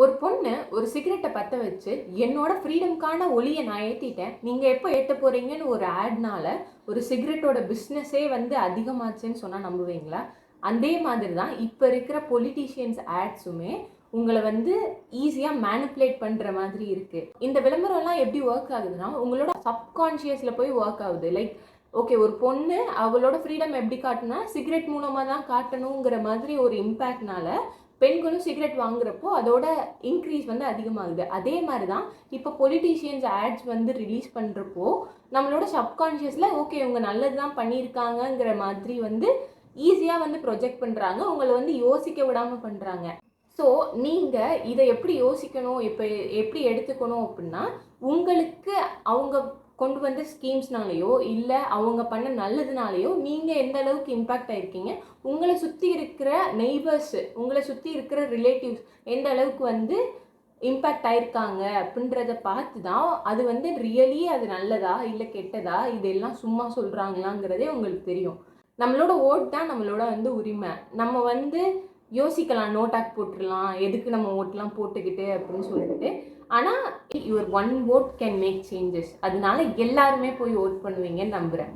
ஒரு பொண்ணு ஒரு சிகரெட்டை பற்ற வச்சு என்னோட ஃப்ரீடம்க்கான ஒளியை நான் ஏற்றிட்டேன் நீங்கள் எப்போ ஏற்ற போகிறீங்கன்னு ஒரு ஆட்னால ஒரு சிகரெட்டோட பிஸ்னஸே வந்து அதிகமாச்சுன்னு சொன்னால் நம்புவீங்களா? அதே மாதிரி தான் இப்போ இருக்கிற பொலிட்டீஷியன்ஸ் ஆட்ஸுமே உங்களை வந்து ஈஸியாக மேனிப்புலேட் பண்ணுற மாதிரி இருக்குது இந்த விளம்பரம்லாம் எப்படி ஒர்க் ஆகுதுன்னா உங்களோட சப்கான்ஷியஸில் போய் ஒர்க் ஆகுது. லைக் ஓகே ஒரு பொண்ணு அவளோட ஃப்ரீடம் எப்படி காட்டுனா சிகரெட் மூலமாக தான் காட்டணுங்கிற மாதிரி ஒரு இம்பேக்ட்னால பெண்களும் சிகரெட் வாங்குறப்போ அதோட இன்க்ரீஸ் வந்து அதிகமாகுது. அதே மாதிரி தான் இப்போ பொலிட்டீஷியன்ஸ் ஆட்ஸ் வந்து ரிலீஸ் பண்ணுறப்போ நம்மளோட சப்கான்ஷியஸில் ஓகே இவங்க நல்லது தான் பண்ணியிருக்காங்கங்கிற மாதிரி வந்து ஈஸியாக வந்து ப்ரொஜெக்ட் பண்ணுறாங்க உங்களை வந்து யோசிக்க விடாமல் பண்ணுறாங்க ஸோ நீங்கள் இதை எப்படி யோசிக்கணும்? இப்போ எப்படி எடுத்துக்கணும் அப்படின்னா உங்களுக்கு அவங்க கொண்டு வந்த ஸ்கீம்ஸ்னாலேயோ இல்லை அவங்க பண்ண நல்லதுனாலேயோ நீங்கள் எந்த அளவுக்கு இம்பேக்ட் ஆகிருக்கீங்க உங்களை சுற்றி இருக்கிற நெய்பர்ஸு உங்களை சுற்றி இருக்கிற ரிலேட்டிவ்ஸ் எந்த அளவுக்கு வந்து இம்பேக்ட் ஆயிருக்காங்க அப்படின்றத பார்த்து தான் அது வந்து ரியலி அது நல்லதா இல்லை கெட்டதா இதெல்லாம் சும்மா சொல்கிறாங்களாங்கிறதே உங்களுக்கு தெரியும். நம்மளோட ஓட் தான் நம்மளோட வந்து உரிமை. நம்ம வந்து யோசிக்கலாம் நோ ஆக் போட்டுடலாம் எதுக்கு நம்ம ஓட்டெலாம் போட்டுக்கிட்டு அப்படின்னு சொல்லிட்டு. ஆனால் your own vote can make changes அதனால எல்லாருமே போய் ஓட் பண்ணுவீங்கன்னு நம்புகிறேன்